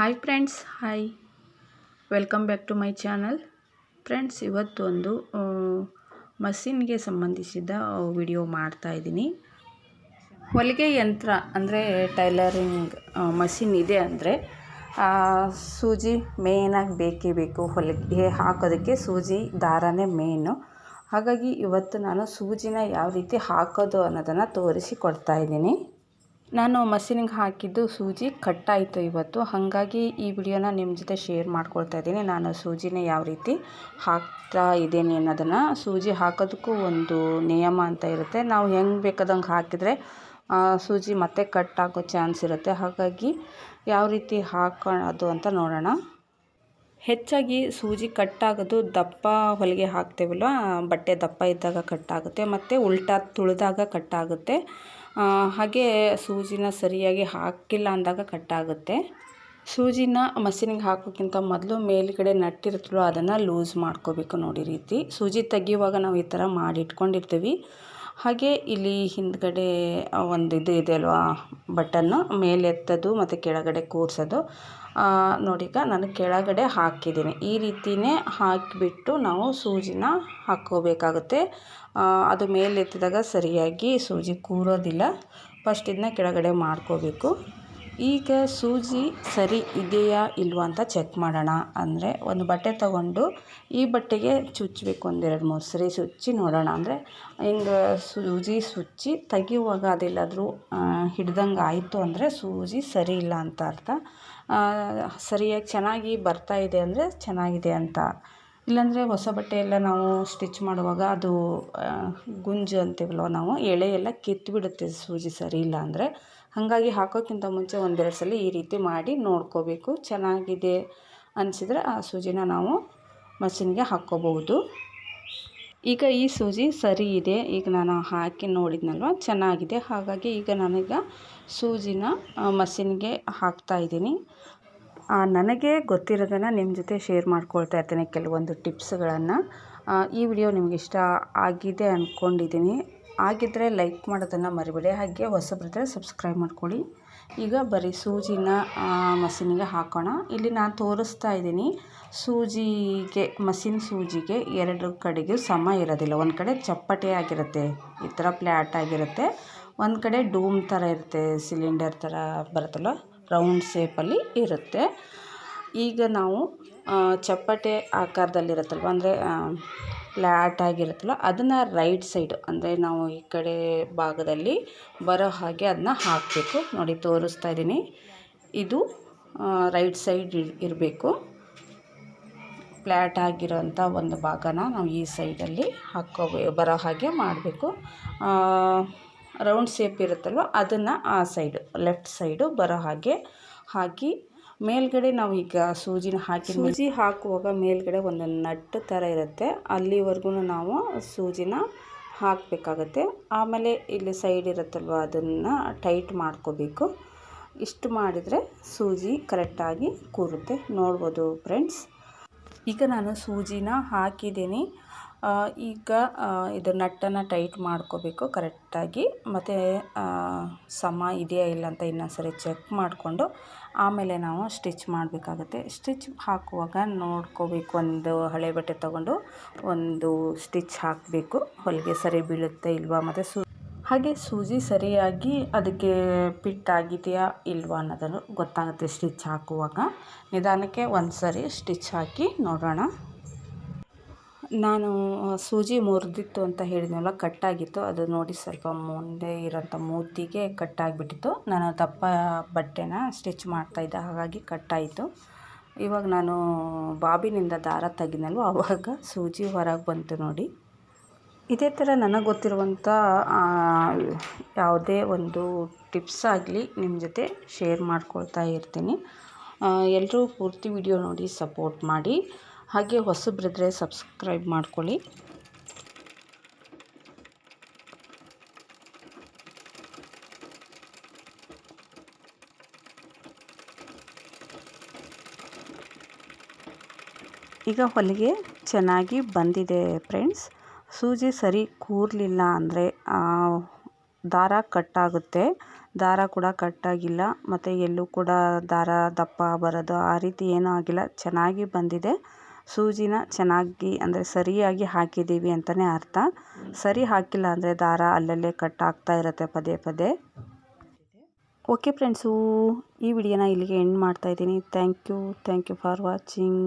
Hi friends hi welcome back to my channel friends ಇವತ್ತೊಂದು ಮಷಿನ್ಗೆ ಸಂಬಂಧಿಸಿದ ವಿಡಿಯೋ ಮಾಡ್ತಾ ಇದ್ದೀನಿ. ಹೊಲಿಗೆ ಯಂತ್ರ ಅಂದರೆ ಟೈಲರಿಂಗ್ ಮಷಿನ್ ಇದೆ ಅಂದರೆ ಸೂಜಿ ಮೇಯ್ನಾಗಿ ಬೇಕೇ ಬೇಕು. ಹೊಲಿಗೆ ಹಾಕೋದಕ್ಕೆ ಸೂಜಿ ದಾರನೇ ಮೇಯ್ನು ಹಾಗಾಗಿ ಇವತ್ತು ನಾನು ಸೂಜಿನ ಯಾವ ರೀತಿ ಹಾಕೋದು ಅನ್ನೋದನ್ನು ತೋರಿಸಿ ಕೊಡ್ತಾ ಇದ್ದೀನಿ. ನಾನು ಮಷೀನಿಗೆ ಹಾಕಿದ್ದು ಸೂಜಿ ಕಟ್ಟಾಯಿತು ಇವತ್ತು. ಹಾಗಾಗಿ ಈ ವಿಡಿಯೋನ ನಿಮ್ಮ ಜೊತೆ ಶೇರ್ ಮಾಡ್ಕೊಳ್ತಾ ಇದ್ದೀನಿ. ನಾನು ಸೂಜಿನ ಯಾವ ರೀತಿ ಹಾಕ್ತಾ ಇದ್ದೀನಿ ಅನ್ನೋದನ್ನು. ಸೂಜಿ ಹಾಕೋದಕ್ಕೂ ಒಂದು ನಿಯಮ ಅಂತ ಇರುತ್ತೆ. ನಾವು ಹೆಂಗೆ ಬೇಕಾದಂಗೆ ಹಾಕಿದರೆ ಸೂಜಿ ಮತ್ತೆ ಕಟ್ ಆಗೋ ಚಾನ್ಸ್ ಇರುತ್ತೆ. ಹಾಗಾಗಿ ಯಾವ ರೀತಿ ಹಾಕೋದು ಅಂತ ನೋಡೋಣ. ಹೆಚ್ಚಾಗಿ ಸೂಜಿ ಕಟ್ಟಾಗೋದು ದಪ್ಪ ಹೊಲಿಗೆ ಹಾಕ್ತೇವಲ್ವ? ಬಟ್ಟೆ ದಪ್ಪ ಇದ್ದಾಗ ಕಟ್ಟಾಗುತ್ತೆ ಮತ್ತು ಉಲ್ಟಾ ತುಳಿದಾಗ ಕಟ್ಟಾಗುತ್ತೆ ಹಾಗೆ ಸೂಜಿನ ಸರಿಯಾಗಿ ಹಾಕಿಲ್ಲ ಅಂದಾಗ ಕಟ್ಟಾಗುತ್ತೆ. ಸೂಜಿನ ಮಷೀನಿಗೆ ಹಾಕೋಕ್ಕಿಂತ ಮೊದಲು ಮೇಲುಗಡೆ ನಟ್ಟಿರುತ್ತಲೋ ಅದನ್ನು ಲೂಸ್ ಮಾಡ್ಕೋಬೇಕು ನೋಡಿ ರೀತಿ. ಸೂಜಿ ತೆಗಿಯುವಾಗ ನಾವು ಈ ಥರ ಮಾಡಿ ಇಟ್ಕೊಂಡಿರ್ತೀವಿ ಹಾಗೆ ಇಲ್ಲಿ ಹಿಂದ್ಗಡೆ ಒಂದು ಇದು ಇದೆ ಅಲ್ವಾ, ಬಟನ್ನು ಮೇಲೆ ಎತ್ತೋದು ಮತ್ತು ಕೆಳಗಡೆ ಕೂರಿಸೋದು. ನೋಡಿ ಈಗ ನಾನು ಕೆಳಗಡೆ ಹಾಕಿದ್ದೀನಿ. ಈ ರೀತಿಯೇ ಹಾಕಿಬಿಟ್ಟು ನಾವು ಸೂಜಿನ ಹಾಕ್ಕೋಬೇಕಾಗುತ್ತೆ. ಅದು ಮೇಲೆ ಎತ್ತಿದಾಗ ಸರಿಯಾಗಿ ಸೂಜಿ ಕೂರೋದಿಲ್ಲ. ಫಸ್ಟ್ ಇದನ್ನ ಕೆಳಗಡೆ ಮಾಡ್ಕೋಬೇಕು. ಈಗ ಸೂಜಿ ಸರಿ ಇದೆಯಾ ಇಲ್ವಾ ಅಂತ ಚೆಕ್ ಮಾಡೋಣ. ಅಂದರೆ ಒಂದು ಬಟ್ಟೆ ತಗೊಂಡು ಈ ಬಟ್ಟೆಗೆ ಚುಚ್ಚಬೇಕು ಒಂದೆರಡು ಮೂರು ಸರಿ ಸುಚ್ಚಿ ನೋಡೋಣ. ಅಂದರೆ ಹಿಂಗೆ ಸೂಜಿ ಸುಚ್ಚಿ ತೆಗೆಯುವಾಗ ಅದೆಲ್ಲಾದರೂ ಹಿಡ್ದಂಗೆ ಆಯಿತು ಅಂದರೆ ಸೂಜಿ ಸರಿ ಇಲ್ಲ ಅಂತ ಅರ್ಥ. ಸರಿಯಾಗಿ ಚೆನ್ನಾಗಿ ಬರ್ತಾ ಇದೆ ಅಂದರೆ ಚೆನ್ನಾಗಿದೆ ಅಂತ ಇಲ್ಲಾಂದರೆ ಹೊಸ ಬಟ್ಟೆ ಎಲ್ಲ ನಾವು ಸ್ಟಿಚ್ ಮಾಡುವಾಗ ಅದು ಗುಂಜು ಅಂತೀವಲ್ವ ನಾವು, ಎಳೆ ಎಲ್ಲ ಕಿತ್ತುಬಿಡುತ್ತೆ ಸೂಜಿ ಸರಿ ಇಲ್ಲ ಅಂದರೆ. ಹಾಗಾಗಿ ಹಾಕೋಕ್ಕಿಂತ ಮುಂಚೆ ಒಂದೆರಡು ಸಲ ಈ ರೀತಿ ಮಾಡಿ ನೋಡ್ಕೋಬೇಕು, ಚೆನ್ನಾಗಿದೆ ಅನಿಸಿದ್ರೆ ಆ ಸೂಜಿನ ನಾವು ಮಷಿನ್ಗೆ ಹಾಕ್ಕೋಬಹುದು. ಈಗ ಈ ಸೂಜಿ ಸರಿ ಇದೆ, ಈಗ ನಾನು ಹಾಕಿ ನೋಡಿದ್ನಲ್ವ, ಚೆನ್ನಾಗಿದೆ. ಹಾಗಾಗಿ ಈಗ ನಾನೀಗ ಸೂಜಿನ ಮಷಿನ್ಗೆ ಹಾಕ್ತಾಯಿದ್ದೀನಿ ನನಗೆ ಗೊತ್ತಿರೋದನ್ನು ನಿಮ್ಮ ಜೊತೆ ಶೇರ್ ಮಾಡ್ಕೊಳ್ತಾ ಇರ್ತೇನೆ ಕೆಲವೊಂದು ಟಿಪ್ಸ್ಗಳನ್ನು ಈ ವಿಡಿಯೋ ನಿಮ್ಗೆ ಇಷ್ಟ ಆಗಿದೆ ಅಂದ್ಕೊಂಡಿದ್ದೀನಿ ಆಗಿದ್ದರೆ ಲೈಕ್ ಮಾಡೋದನ್ನು ಮರಿಬೇಡಿ. ಹಾಗೆ ಹೊಸಬ್ರಿದ್ರೆ ಸಬ್ಸ್ಕ್ರೈಬ್ ಮಾಡ್ಕೊಳ್ಳಿ. ಈಗ ಬರೀ ಸೂಜಿನ ಮಷೀನಿಗೆ ಹಾಕೋಣ. ಇಲ್ಲಿ ನಾನು ತೋರಿಸ್ತಾ ಇದ್ದೀನಿ. ಸೂಜಿಗೆ ಮಷಿನ್ ಸೂಜಿಗೆ ಎರಡು ಕಡೆಗೂ ಸಮ ಇರೋದಿಲ್ಲ. ಒಂದು ಕಡೆ ಚಪ್ಪಟೆ ಆಗಿರುತ್ತೆ, ಈ ಥರ ಫ್ಲ್ಯಾಟ್ ಆಗಿರುತ್ತೆ. ಒಂದು ಕಡೆ ಡೂಮ್ ಥರ ಇರುತ್ತೆ ಸಿಲಿಂಡರ್ ಥರ ಬರುತ್ತಲ್ಲ ರೌಂಡ್ ಶೇಪಲ್ಲಿ ಇರುತ್ತೆ. ಈಗ ನಾವು ಚಪ್ಪಟೆ ಆಕಾರದಲ್ಲಿರುತ್ತಲ್ವ, ಅಂದರೆ ಫ್ಲ್ಯಾಟ್ ಆಗಿರುತ್ತಲ್ಲ, ಅದನ್ನು ರೈಟ್ ಸೈಡ್ ಅಂದರೆ ನಾವು ಈ ಕಡೆ ಭಾಗದಲ್ಲಿ ಬರೋ ಹಾಗೆ ಅದನ್ನ ಹಾಕಬೇಕು. ನೋಡಿ, ತೋರಿಸ್ತಾ ಇದ್ದೀನಿ. ಇದು ರೈಟ್ ಸೈಡ್ ಇರಬೇಕು. ಫ್ಲ್ಯಾಟ್ ಆಗಿರೋಂಥ ಒಂದು ಭಾಗನ ನಾವು ಈ ಸೈಡಲ್ಲಿ ಹಾಕ್ಕೋಬೇ ಬರೋ ಹಾಗೆ ಮಾಡಬೇಕು. ರೌಂಡ್ ಶೇಪ್ ಇರುತ್ತಲ್ವ ಅದನ್ನು ಆ ಸೈಡು, ಲೆಫ್ಟ್ ಸೈಡು ಬರೋ ಹಾಗೆ ಹಾಕಿ ಮೇಲ್ಗಡೆ ನಾವು ಈಗ ಸೂಜಿನ ಹಾಕಿ ಸೂಜಿ ಹಾಕುವಾಗ ಮೇಲ್ಗಡೆ ಒಂದು ನಟ್ ಥರ ಇರುತ್ತೆ. ಅಲ್ಲಿವರೆಗೂ ನಾವು ಸೂಜಿನ ಹಾಕಬೇಕಾಗತ್ತೆ. ಆಮೇಲೆ ಇಲ್ಲಿ ಸೈಡ್ ಇರುತ್ತಲ್ವ ಅದನ್ನು ಟೈಟ್ ಮಾಡ್ಕೋಬೇಕು. ಇಷ್ಟು ಮಾಡಿದರೆ ಸೂಜಿ ಕರೆಕ್ಟಾಗಿ ಕೂರುತ್ತೆ. ನೋಡ್ಬೋದು ಫ್ರೆಂಡ್ಸ್. ಈಗ ನಾನು ಸೂಜಿನ ಹಾಕಿದ್ದೀನಿ. ಈಗ ಇದು ನಟ್ಟನ್ನು ಟೈಟ್ ಮಾಡ್ಕೋಬೇಕು ಕರೆಕ್ಟಾಗಿ ಮತ್ತು ಸಮ ಇದೆಯಾ ಇಲ್ಲ ಅಂತ ಇನ್ನೊಂದು ಸರಿ ಚೆಕ್ ಮಾಡಿಕೊಂಡು ಆಮೇಲೆ ನಾವು ಸ್ಟಿಚ್ ಮಾಡಬೇಕಾಗುತ್ತೆ. ಸ್ಟಿಚ್ ಹಾಕುವಾಗ ನೋಡ್ಕೋಬೇಕು, ಒಂದು ಹಳೆ ಬಟ್ಟೆ ತೊಗೊಂಡು ಒಂದು ಸ್ಟಿಚ್ ಹಾಕಬೇಕು. ಹೊಲಿಗೆ ಸರಿ ಬೀಳುತ್ತೆ ಇಲ್ವಾ ಮತ್ತು ಸೂ, ಹಾಗೆ ಸೂಜಿ ಸರಿಯಾಗಿ ಅದಕ್ಕೆ ಫಿಟ್ ಆಗಿದೆಯಾ ಇಲ್ವಾ ಅನ್ನೋದನ್ನು ಗೊತ್ತಾಗುತ್ತೆ ಸ್ಟಿಚ್ ಹಾಕುವಾಗ. ನಿಧಾನಕ್ಕೆ ಒಂದು ಸರಿ ಸ್ಟಿಚ್ ಹಾಕಿ ನೋಡೋಣ. ನಾನು ಸೂಜಿ ಮುರಿದಿತ್ತು ಅಂತ ಹೇಳಿದ್ನಲ್ಲ, ಕಟ್ಟಾಗಿತ್ತು. ಅದು ನೋಡಿ ಸ್ವಲ್ಪ ಮುಂದೆ ಇರೋಂಥ ಮೂತಿಗೆ ಕಟ್ಟಾಗಿಬಿಟ್ಟಿತ್ತು. ನಾನು ದಪ್ಪ ಬಟ್ಟೆನ ಸ್ಟಿಚ್ ಮಾಡ್ತಾಯಿದ್ದೆ ಹಾಗಾಗಿ ಕಟ್ಟಾಯಿತು. ಇವಾಗ ನಾನು ಬಾಬಿನಿಂದ ದಾರ ತೆಗಿದ್ನಲ್ವ ಆವಾಗ ಸೂಜಿ ಹೊರಗೆ ಬಂತು ನೋಡಿ. ಇದೇ ಥರ ನನಗೆ ಗೊತ್ತಿರುವಂಥ ಯಾವುದೇ ಒಂದು ಟಿಪ್ಸ್ ಆಗಲಿ ನಿಮ್ಮ ಜೊತೆ ಶೇರ್ ಮಾಡ್ಕೊಳ್ತಾ ಇರ್ತೀನಿ. ಎಲ್ಲರೂ ಪೂರ್ತಿ ವಿಡಿಯೋ ನೋಡಿ ಸಪೋರ್ಟ್ ಮಾಡಿ. ಹಾಗೆ ಹೊಸಬ್ರಿದ್ರೆ ಸಬ್ಸ್ಕ್ರೈಬ್ ಮಾಡ್ಕೊಳ್ಳಿ. ಈಗ ಹೊಲಿಗೆ ಚೆನ್ನಾಗಿ ಬಂದಿದೆ ಫ್ರೆಂಡ್ಸ್. ಸೂಜಿ ಸರಿ ಕೂರಲಿಲ್ಲ ಅಂದರೆ ದಾರ ಕಟ್ಟಾಗುತ್ತೆ. ದಾರ ಕೂಡ ಕಟ್ಟಾಗಿಲ್ಲ, ಮತ್ತು ಎಲ್ಲೂ ಕೂಡ ದಾರ ದಪ್ಪ ಬರೋದು ಆ ರೀತಿ ಏನೂ ಆಗಿಲ್ಲ. ಚೆನ್ನಾಗಿ ಬಂದಿದೆ. ಸೂಜಿನ ಚೆನ್ನಾಗಿ ಅಂದರೆ ಸರಿಯಾಗಿ ಹಾಕಿದ್ದೀವಿ ಅಂತಲೇ ಅರ್ಥ. ಸರಿ ಹಾಕಿಲ್ಲ ಅಂದರೆ ದಾರ ಅಲ್ಲಲ್ಲೇ ಕಟ್ ಆಗ್ತಾ ಇರುತ್ತೆ ಪದೇ ಪದೇ. ಓಕೆ ಫ್ರೆಂಡ್ಸು ಈ ವಿಡಿಯೋನ ಇಲ್ಲಿಗೆ ಎಂಡ್ ಮಾಡ್ತಾಯಿದ್ದೀನಿ thank you thank you for watching